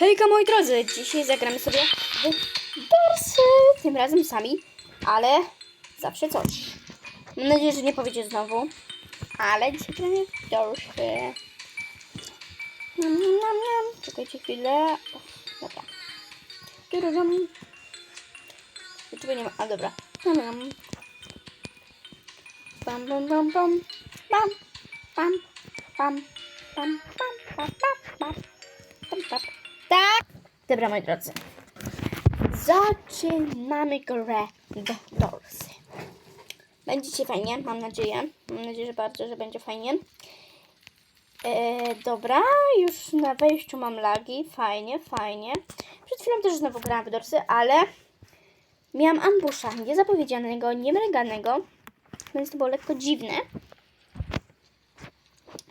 Hejka moi drodzy, dzisiaj zagramy sobie w Dorsy, tym razem sami, ale zawsze coś. Mam nadzieję, że nie powiecie znowu, ale dzisiaj gramy w Dorsy. Nam, nam, nam. Czekajcie chwilę. O, dobra. Tururum. Dlaczego nie ma? A dobra. Nam, nam. Bam, bam, bam, bam. Bam, bam, bam, bam, bam, bam, bam, bam. Pam, pam. Tak. Dobra, moi drodzy. Zaczynamy grę w Dorsy. Będzie fajnie, mam nadzieję. Mam nadzieję, że bardzo, że będzie fajnie. E, dobra, już na wejściu mam lagi. Fajnie, fajnie. Przed chwilą też znowu grałam w Dorsy, ale miałam ambusza. Niezapowiedzianego, niemryganego. Więc to było lekko dziwne.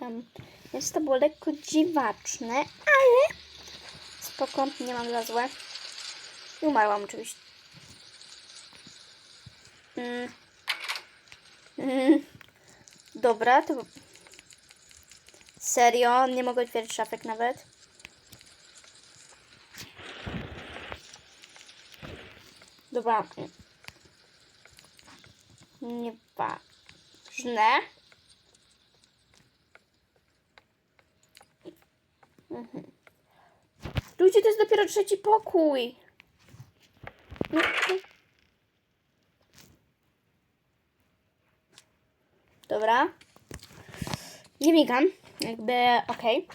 Um, więc to było lekko dziwaczne, ale spoko, nie mam za złe. I umarłam oczywiście. Mm. Mm. Dobra, to... Serio? Nie mogę otwierać szafek nawet? Dobra. Nieważne. Ludzie, to jest dopiero trzeci pokój. No, no. Dobra. Nie migam. Jakby okej.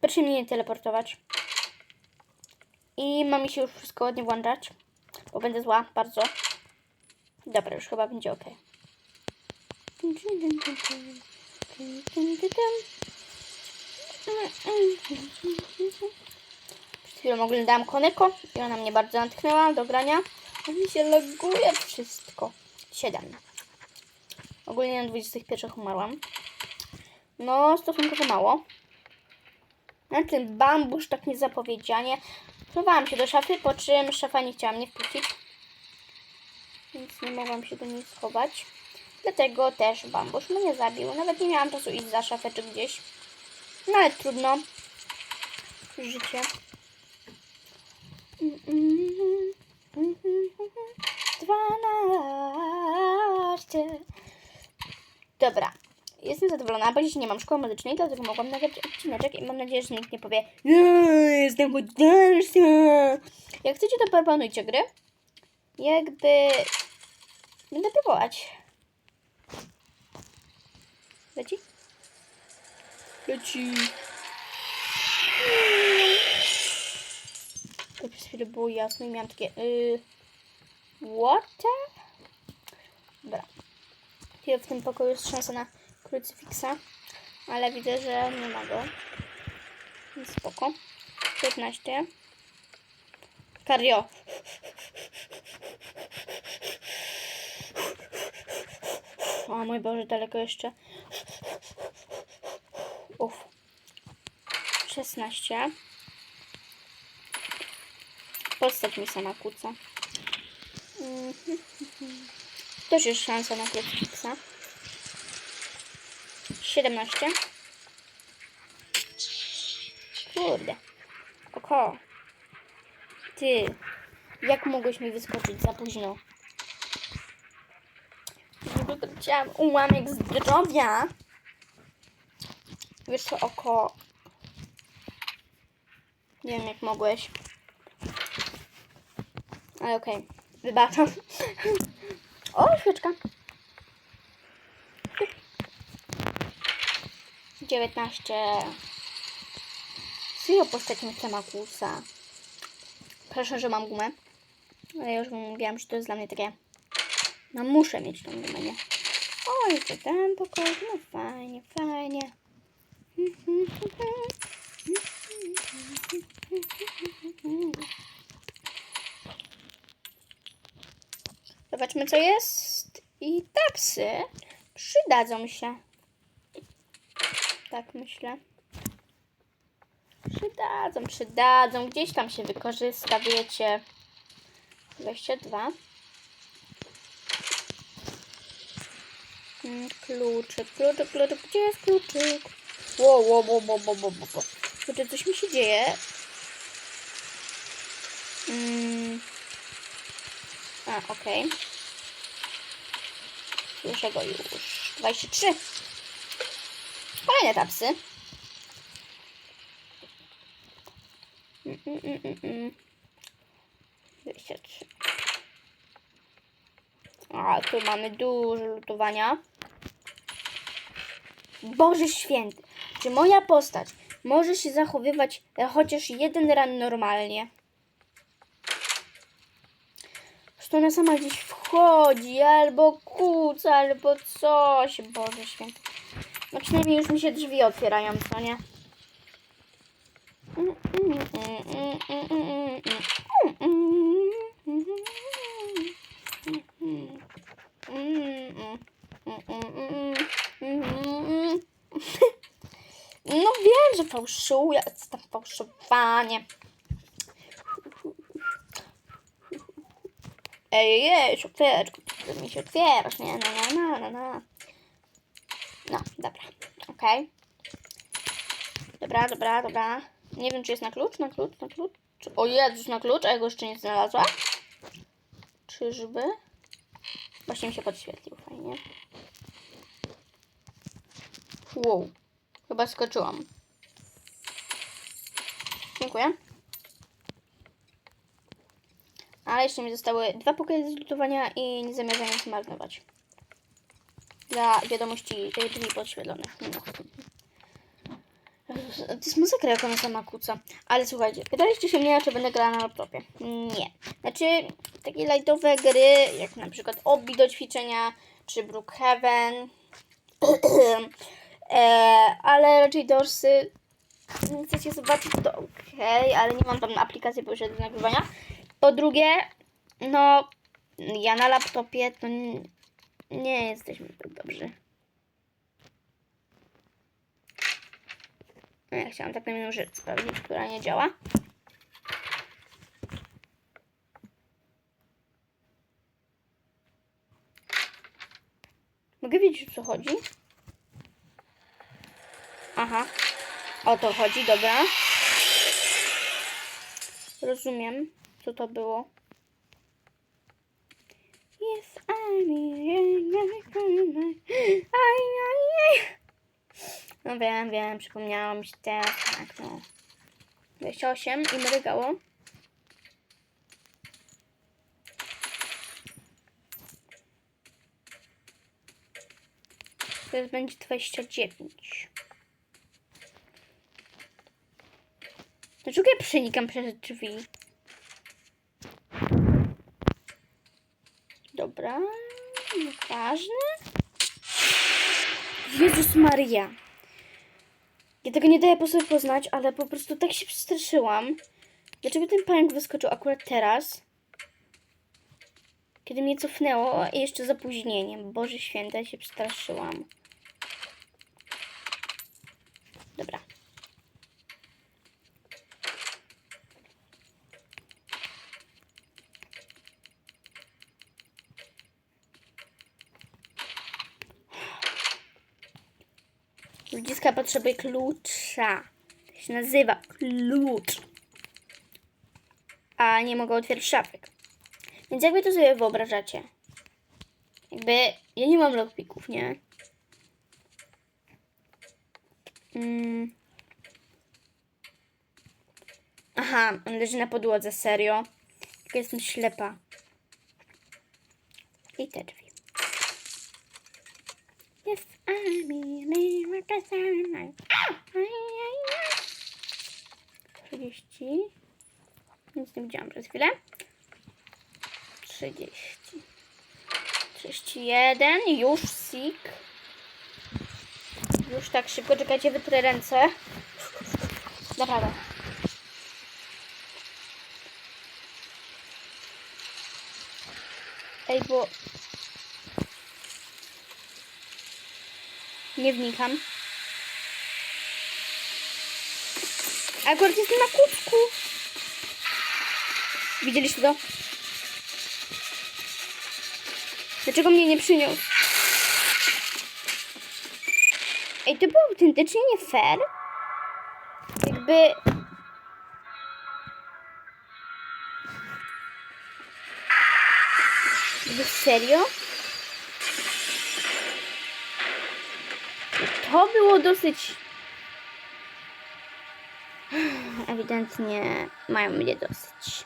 Proszę mnie nie teleportować. I ma mi się już wszystko ładnie włączać. Bo będę zła, bardzo. Dobra, już chyba będzie ok. Przed chwilą oglądałam Koneko i ona mnie bardzo natchnęła do grania. A mi się loguje wszystko. 7. Ogólnie na 21 umarłam. No, stosunkowo mało. Na ten bambusz tak niezapowiedzianie. Chowałam się do szafy, po czym szafa nie chciała mnie wpuścić. Więc nie mogłam się do niej schować. Dlatego też bambusz mnie zabił. Nawet nie miałam czasu iść za szafę czy gdzieś. No ale trudno. Życie. Dwanaście. Dobra. Jestem zadowolona, bo dzisiaj nie mam szkoły medycznej, dlatego mogłam nagrać odcineczek i mam nadzieję, że nikt nie powie "Nie, jestem poddarsza. Jak chcecie, to proponujcie gry. Jakby... Będę próbować. Leci? Leci. To przez chwilę było jasno i miałam takie... Yy, the- Dobra. Chyba w tym pokoju jest szansa na krucyfiksa, ale widzę, że nie ma go. Spoko. 15. Kario. O mój Boże, daleko jeszcze. Uff. 16. Postać mi sama kłóca. Mhm. Też jest szansa na krucyfiksa. 17. Kurde. Oko. Ty. Jak mogłeś mi wyskoczyć za późno? Chciałam ułamek zdrowia. Wiesz co, oko. Nie wiem jak mogłeś. Ale okej. Wybaczam. O, świeczka. 19. Serio postać mi sama kłusa. Proszę, że mam gumę. Ale już mówiłam, że to jest dla mnie takie... No muszę mieć tą gumę, nie? O, jeszcze ten pokój. No fajnie, fajnie. Zobaczmy, co jest. I tapsy przydadzą się. Tak myślę. Przydadzą, przydadzą. Gdzieś tam się wykorzysta, wiecie. 22. Mm, Kluczyk, kluczyk, kluczyk. Gdzie jest kluczyk? Wo, wo, wo, wo, wo, wo, wo. Kurczę, coś mi się dzieje. Mm. A, okej. Słyszę go już. 23. Kolejne tapsy. Mm, mm, mm, mm, mm. 23. A, tu mamy dużo lutowania. Boże święty. Czy moja postać może się zachowywać e, chociaż jeden ran normalnie? Że ona sama gdzieś wchodzi, albo kłóca, albo coś. Boże święty. No przynajmniej już mi się drzwi otwierają, co nie? No fałszuję, co tam fałszowanie. Ej, ej, szofierku, ty mi się otwierasz, nie, no, no, no, no, no. No, dobra, okej. Dobra, dobra, dobra. Nie wiem, czy jest na klucz, na klucz, na klucz. O Jezus, na klucz, a ja go jeszcze nie znalazła. Czyżby? Właśnie mi się podświetlił, fajnie. Wow, chyba skoczyłam. Dziękuję. Ale jeszcze mi zostały dwa pokoje z lutowania i nie zamierzam ich marnować. Dla wiadomości tych drzwi podświetlonych. No. To jest masakra, jak ona sama kłóca. Ale słuchajcie, pytaliście się mnie, czy będę grała na laptopie. Nie. Znaczy, takie lightowe gry, jak na przykład Obi do ćwiczenia, czy Brookhaven, e, ale raczej Dorsy, chcecie zobaczyć, to ok, ale nie mam tam na aplikacji już do nagrywania. Po drugie, no, ja na laptopie to nie, nie jesteśmy tak dobrzy. No, ja chciałam tak jedną rzecz sprawdzić, która nie działa. Mogę wiedzieć, o co chodzi? Aha. O to chodzi, dobra. Rozumiem, co to było. Yes, I'm. No wiem, wiem, przypomniało mi się teraz, tak, no. 28 i mrygało. Teraz będzie 29. Dlaczego ja przenikam przez drzwi? Dobra, nieważne. Jezus Maria. Ja tego nie daję po sobie poznać, ale po prostu tak się przestraszyłam. Dlaczego ten pająk wyskoczył akurat teraz? Kiedy mnie cofnęło i jeszcze z opóźnieniem. Boże święte, się przestraszyłam. Dobra. Ludziska potrzebuje klucza. To się nazywa klucz. A nie mogę otwierać szafek. Więc jakby to sobie wyobrażacie? Jakby ja nie mam lockpicków, nie? Mm. Aha, on leży na podłodze, serio. Tylko jestem ślepa. I te drzwi. Yes, I'm America Sunlight. 30. Nic nie widziałam przez chwilę. 30. 31. Już sik. Już tak szybko. Czekajcie, wytrę ręce. Naprawdę. Ej, bo... Nie wnikam. Akurat jestem na kubku. Widzieliście to? Dlaczego mnie nie przyniósł? Ej, to było autentycznie nie fair. Jakby jakby... Serio? To było dosyć... Ewidentnie mają mnie dosyć.